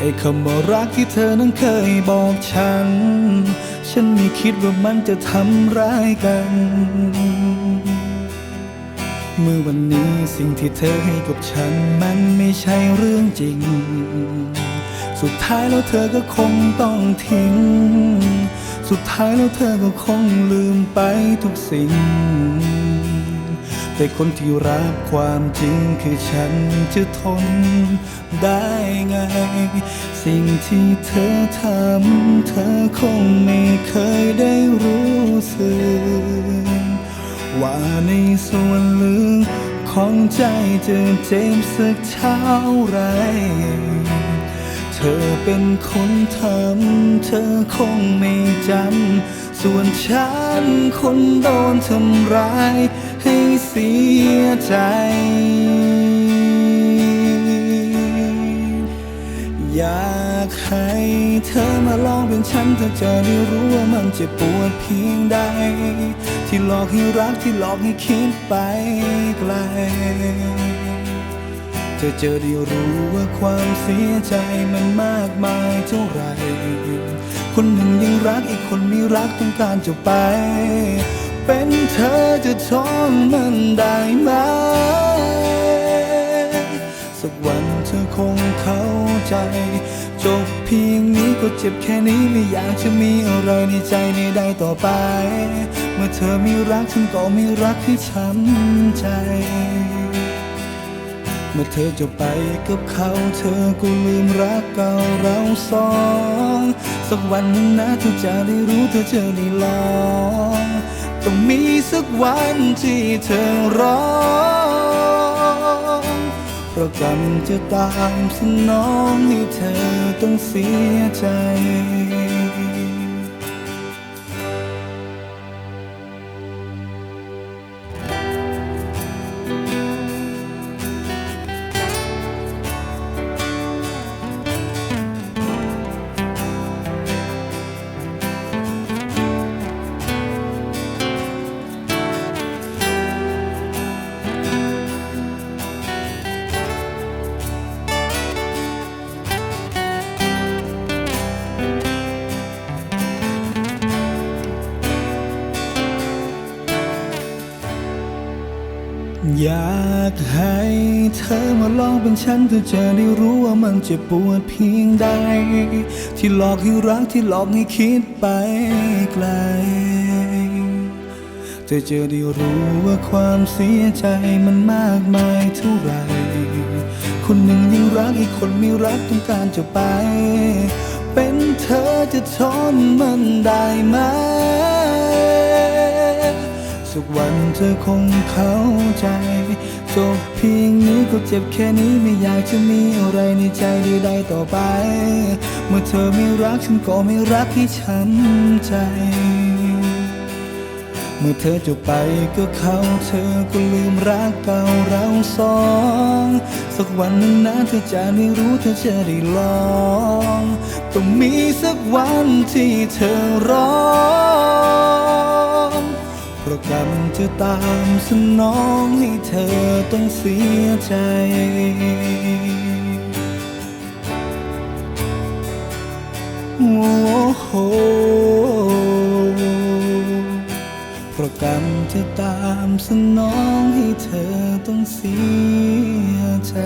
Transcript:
ไอ้คำว่ารักที่เธอนั้นเคยบอกฉัน ฉันไม่คิดว่ามันจะทำร้ายกัน เมื่อวันนี้สิ่งที่เธอให้กับฉันมันไม่ใช่เรื่องจริง สุดท้ายแล้วเธอก็คงต้องทิ้ง สุดท้ายแล้วเธอก็คงลืมไปทุกสิ่ง แต่คนที่รักความจริงคือฉันจะทนได้ไง สิ่งที่เธอทำเธอคงไม่เคยได้รู้สึกว่าในส่วนลึกของใจจะเจ็บสักเท่าไร เธอเป็นคนทำเธอคงไม่จำส่วนฉันคนโดนทำร้ายให้ เสียใจ อยากให้เธอมาลองเป็นฉันเธอจะได้รู้ว่ามันเจ็บปวดเพียงใด ที่หลอกให้รักที่หลอกให้คิดไปไกลเธอจะได้รู้ว่าความเสียใจมันมากมายเท่าไร คนหนึ่งยังรักอีกคนไม่รักต้องการจะไป เป็นเธอจะทนมันได้ไหม สักวันเธอคงเข้าใจ จบเพียงนี้ก็เจ็บแค่นี้ไม่อยากจะมีอะไรในใจในใดต่อไป เมื่อเธอไม่รักฉันก็ไม่รักให้ช้ำใจ เมื่อเธอจะไปกับเขาเธอก็ลืมรักเก่าเราสอง สักวันหนึ่งนะเธอจะได้รู้เธอจะได้ลอง ต้องมีสักวันที่เธอร้องเพราะกรรมจะตามสนองให้เธอต้องเสียใจ อยากให้เธอมาลองเป็นฉันเธอจะได้รู้ว่ามันเจ็บปวดเพียงใด ที่หลอกให้รักที่หลอกให้คิดไปไกลเธอจะได้รู้ว่าความเสียใจมันมากมายเท่าไร คนหนึ่งยังรักอีกคนไม่รักต้องการจะไป เป็นเธอจะทนมันได้ไหม วันเธอคงเข้าใจ จบเพียงนี้ก็เจ็บแค่นี้ไม่อยากจะมีอะไรในใจใดๆต่อไป เมื่อเธอไม่รักฉันก็ไม่รักให้ช้ำใจ เมื่อเธอจะไปก็เขาเธอก็ลืมรักเก่าเราสอง สักวันหนึ่งนะเธอจะได้รู้เธอจะได้ลองต้องมีสักวันที่เธอรอง ราะกรรมจะตามสนองให้เธอต้องเสียใจ โอ้โหเพราะกรรมจะตามสนองให้เธอต้องเสียใจ